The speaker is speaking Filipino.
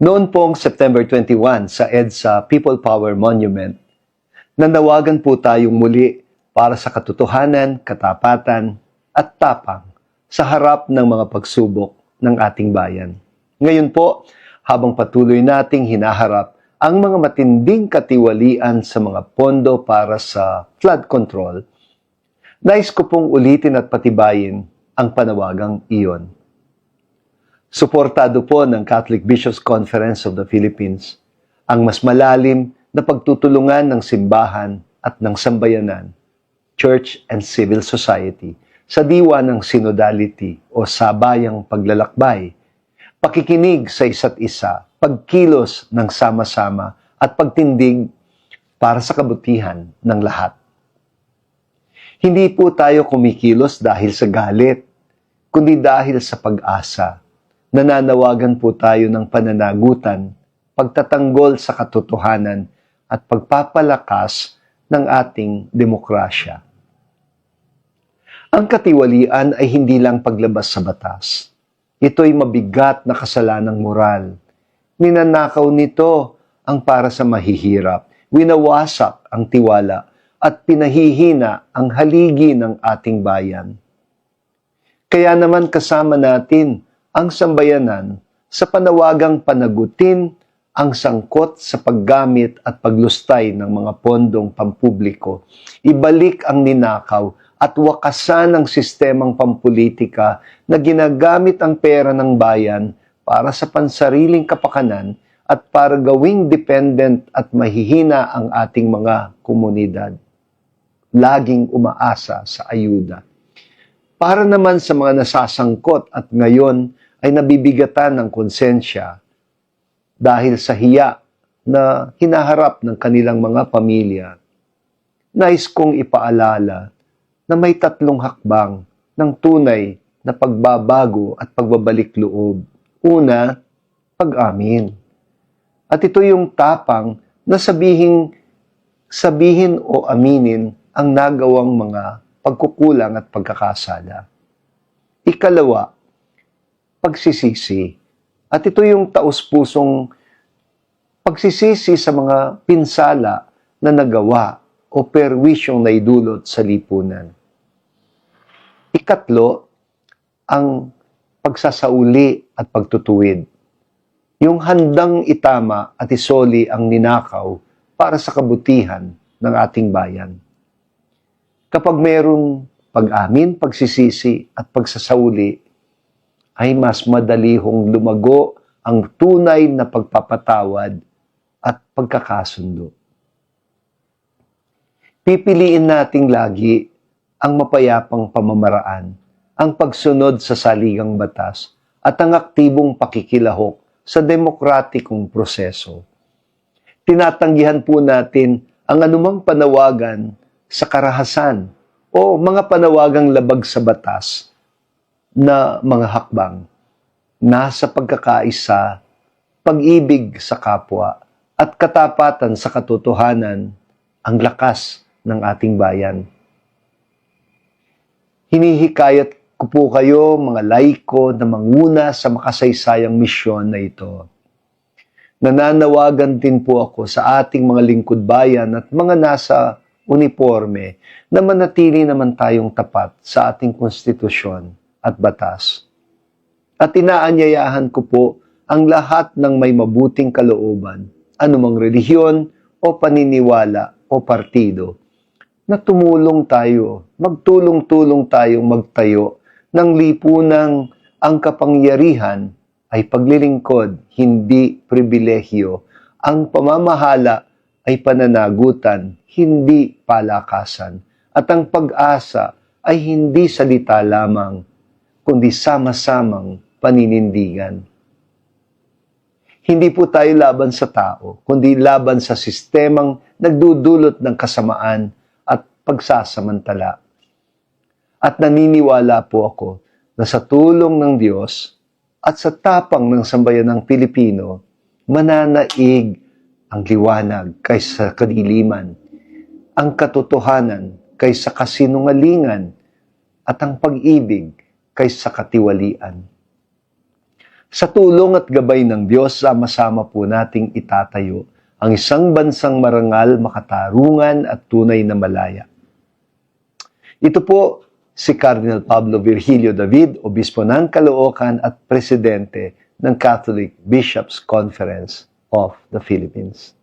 Noon pong September 21 sa EDSA People Power Monument, nanawagan po tayong muli para sa katotohanan, katapatan, at tapang sa harap ng mga pagsubok ng ating bayan. Ngayon po, habang patuloy nating hinaharap ang mga matinding katiwalian sa mga pondo para sa flood control, nais ko pong ulitin at patibayin ang panawagang iyon. Suportado po ng Catholic Bishops Conference of the Philippines ang mas malalim na pagtutulungan ng simbahan at ng sambayanan, church and civil society sa diwa ng synodality o sabayang paglalakbay, pakikinig sa isa't isa, pagkilos ng sama-sama at pagtindig para sa kabutihan ng lahat. Hindi po tayo kumikilos dahil sa galit, kundi dahil sa pag-asa. Nananawagan po tayo ng pananagutan, pagtatanggol sa katotohanan at pagpapalakas ng ating demokrasya. Ang katiwalian ay hindi lang paglabas sa batas. Ito'y mabigat na kasalanang moral. Ninanakaw nito ang para sa mahihirap, winawasak ang tiwala at pinahihina ang haligi ng ating bayan. Kaya naman kasama natin ang sambayanan sa panawagang panagutin ang sangkot sa paggamit at paglustay ng mga pondong pampubliko, ibalik ang ninakaw at wakasan ang sistemang pampolitika na ginagamit ang pera ng bayan para sa pansariling kapakanan at para gawing dependent at mahihina ang ating mga komunidad. Laging umaasa sa ayuda. Para naman sa mga nasasangkot at ngayon ay nabibigatan ng konsensya dahil sa hiya na hinaharap ng kanilang mga pamilya, nais kong ipaalala na may tatlong hakbang ng tunay na pagbabago at pagbabalik loob. Una, pag-amin. At ito yung tapang na sabihin, sabihin o aminin ang nagawang mga pagkukulang at pagkakasala. Ikalawa, pagsisisi. At ito yung taus-pusong pagsisisi sa mga pinsala na nagawa o perwisyong naidulot sa lipunan. Ikatlo, ang pagsasauli at pagtutuwid. Yung handang itama at isoli ang ninakaw para sa kabutihan ng ating bayan. Kapag mayroong pag-amin, pagsisisi at pagsasauli, ay mas madali hong lumago ang tunay na pagpapatawad at pagkakasundo. Pipiliin nating lagi ang mapayapang pamamaraan, ang pagsunod sa saligang batas, at ang aktibong pakikilahok sa demokratikong proseso. Tinatanggihan po natin ang anumang panawagan sa karahasan o mga panawagang labag sa batas na mga hakbang nasa pagkakaisa, pag-ibig sa kapwa, at katapatan sa katotohanan ang lakas ng ating bayan. Hinihikayat ko po kayo, mga laiko, na manguna sa makasaysayang misyon na ito. Nananawagan din po ako sa ating mga lingkod bayan at mga nasa uniforme na manatili naman tayong tapat sa ating konstitusyon at batas. At inaanyayahan ko po ang lahat ng may mabuting kalooban, anumang relihiyon o paniniwala o partido, na tumulong tayo, magtulong-tulong tayong magtayo ng lipunang ang kapangyarihan ay paglilingkod, hindi pribilehyo. Ang pamamahala ay pananagutan, hindi palakasan. At ang pag-asa ay hindi salita lamang, kundi sama-samang paninindigan. Hindi po tayo laban sa tao, kundi laban sa sistemang nagdudulot ng kasamaan at pagsasamantala. At naniniwala po ako na sa tulong ng Diyos at sa tapang ng sambayan ng Pilipino, mananaig ang liwanag kaysa kadiliman, ang katotohanan kaysa kasinungalingan, at ang pag-ibig kaysa katiwalian. Sa tulong at gabay ng Diyos, sama-sama po nating itatayo ang isang bansang marangal, makatarungan at tunay na malaya. Ito po si Cardinal Pablo Virgilio David, Obispo ng Caloocan at Presidente ng Catholic Bishops Conference of the Philippines.